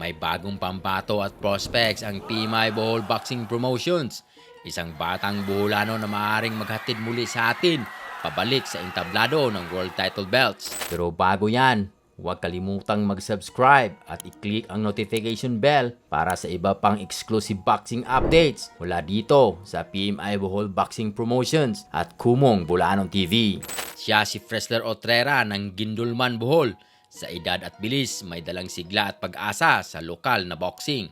May bagong pambato at prospects ang PMI Bohol Boxing Promotions. Isang batang buholano na maaaring maghatid muli sa atin pabalik sa entablado ng world title belts. Pero bago yan, huwag kalimutang mag-subscribe at i-click ang notification bell para sa iba pang exclusive boxing updates mula dito sa PMI Bohol Boxing Promotions at Kumong Bulanon TV. Siya si Fresler Otrera ng Gindulman Bohol. Sa edad at bilis, may dalang sigla at pag-asa sa lokal na boxing.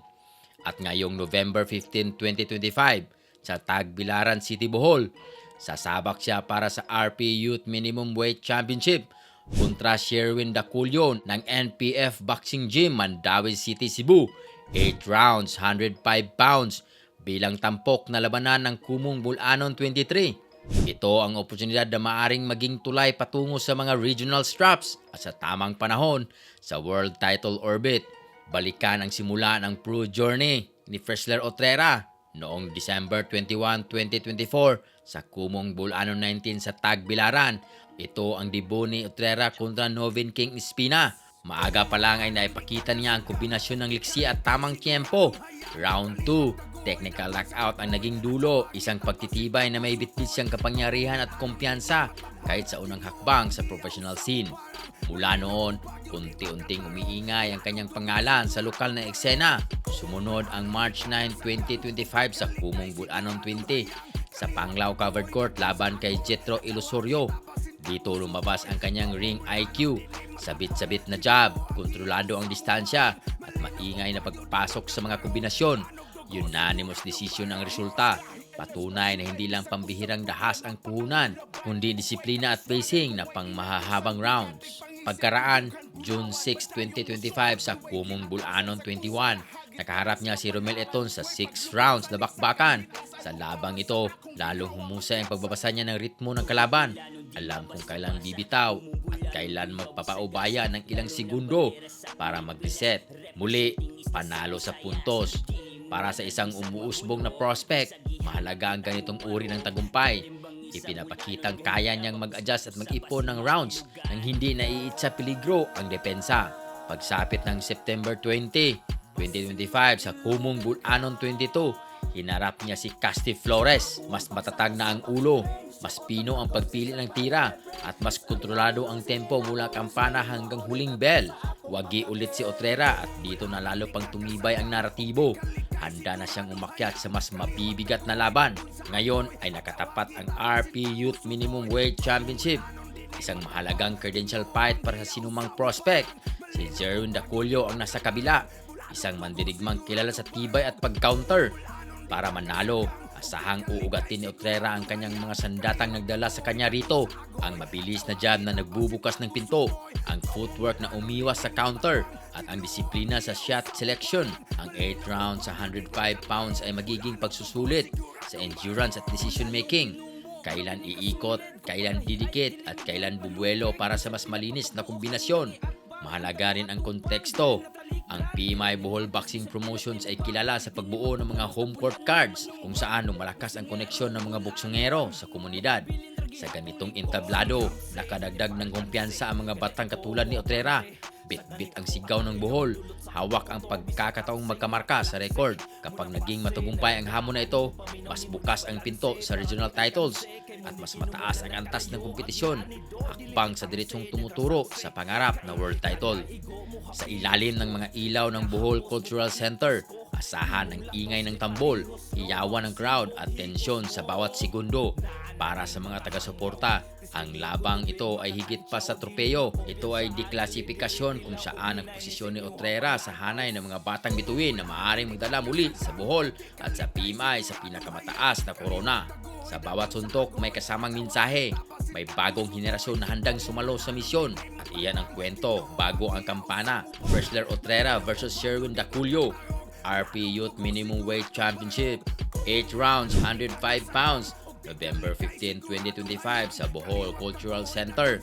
At ngayong November 15, 2025, sa Tagbilaran City, Bohol, sasabak siya para sa RP Youth Minimum Weight Championship kontra Sherwin Daculio ng NPF Boxing Gym, Mandawi City, Cebu. 8 rounds, 105 pounds bilang tampok na labanan ng Kumong Bulanon 23. Ito ang oportunidad na maaring maging tulay patungo sa mga regional straps at sa tamang panahon sa world title orbit. Balikan ang simula ng pro journey ni Fresler Otrera noong December 21, 2024 sa Kumong Bulanon 19 sa Tagbilaran. Ito ang debut ni Otrera kontra Novin King Espina. Maaga pa lang ay naipakita niya ang kombinasyon ng liksi at tamang tiempo. Round 2, technical knockout ang naging dulo, isang pagtitibay na may bitbit siyang kapangyarihan at kumpiyansa kahit sa unang hakbang sa professional scene. Mula noon, unti-unting umiingay ang kanyang pangalan sa lokal na eksena. Sumunod ang March 9, 2025 sa Kumong Bulanon 20 sa Panglao Covered Court laban kay Jetro Ilusorio. Dito lumabas ang kanyang ring IQ, sabit-sabit na jab, kontrolado ang distansya at maingay na pagpasok sa mga kombinasyon. Unanimous decision ang resulta. Patunay na hindi lang pambihirang dahas ang puhunan, kundi disiplina at pacing na pang mahahabang rounds. Pagkaraan, June 6, 2025 sa Kumong Bulanon 21, nakaharap niya si Romel Eton sa 6 rounds na bakbakan. Sa labang ito, lalong humusay ang pagbabasa niya ng ritmo ng kalaban. Alam kung kailan bibitaw at kailan magpapaubaya ng ilang segundo para mag-reset. Muli, panalo sa puntos. Para sa isang umuusbong na prospect, mahalaga ang ganitong uri ng tagumpay. Ipinapakitang kaya niyang mag-adjust at mag-ipon ng rounds nang hindi naiit sa peligro ang depensa. Pagsapit ng September 20, 2025 sa Kumong Bulanon 22, hinarap niya si Casti Flores. Mas matatag na ang ulo, mas pino ang pagpili ng tira at mas kontrolado ang tempo mula kampana hanggang huling bell. Wagi ulit si Otrera at dito na lalo pang tumibay ang naratibo. Handa na siyang umakyat sa mas mabibigat na laban. Ngayon ay nakatapat ang RP Youth Minimum Weight Championship. Isang mahalagang credential fight para sa sinumang prospect. Si Jerwin Daculio ang nasa kabila. Isang mandirigmang kilala sa tibay at pag-counter. Para manalo, asahang uugatin ni Otrera ang kanyang mga sandatang nagdala sa kanya rito. Ang mabilis na jab na nagbubukas ng pinto, ang footwork na umiwas sa counter, at ang disiplina sa shot selection. Ang 8 rounds sa 105 pounds ay magiging pagsusulit sa endurance at decision making. Kailan iikot, kailan didikit, at kailan bubuelo para sa mas malinis na kombinasyon. Mahalaga rin ang konteksto. Ang PMI Bohol Boxing Promotions ay kilala sa pagbuo ng mga home court cards kung saan lumalakas ang koneksyon ng mga boksongero sa komunidad. Sa ganitong entablado, nakadagdag ng kumpiyansa ang mga batang katulad ni Otrera. Bit-bit ang sigaw ng buhol. Hawak ang pagkakataong magkamarka sa record. Kapag naging matagumpay ang hamon na ito, mas bukas ang pinto sa regional titles at mas mataas ang antas ng kompetisyon. Hakbang sa diretsong tumuturo sa pangarap na world title. Sa ilalim ng mga ilaw ng Bohol Cultural Center, asahan ang ingay ng tambol, hiyawan ng crowd at tensyon sa bawat segundo. Para sa mga taga-suporta, ang labang ito ay higit pa sa tropeyo. Ito ay deklasifikasyon kung saan ang posisyon ni Otrera sa hanay ng mga batang bituin na maaaring magdala muli sa Bohol at sa PMI sa pinakamataas na korona. Sa bawat suntok may kasamang mensahe. May bagong henerasyon na handang sumalo sa misyon. At iyan ang kwento bago ang kampana. Wrestler Otrera versus Sherwin Daculio. RP Youth Minimum Weight Championship. 8 rounds, 105 pounds. November 15, 2025 sa Bohol Cultural Center,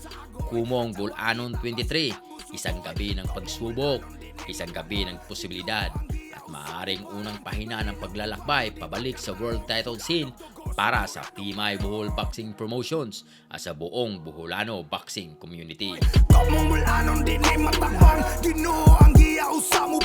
Kumong, Bulanon 23. Isang gabi ng pagsubok, isang gabi ng posibilidad at maaaring unang pahina ng paglalakbay pabalik sa world title scene para sa PMI Bohol Boxing Promotions at sa buong Boholano Boxing Community. Kamong mulanon din ay matapang Ginoo ang giyaw sa mo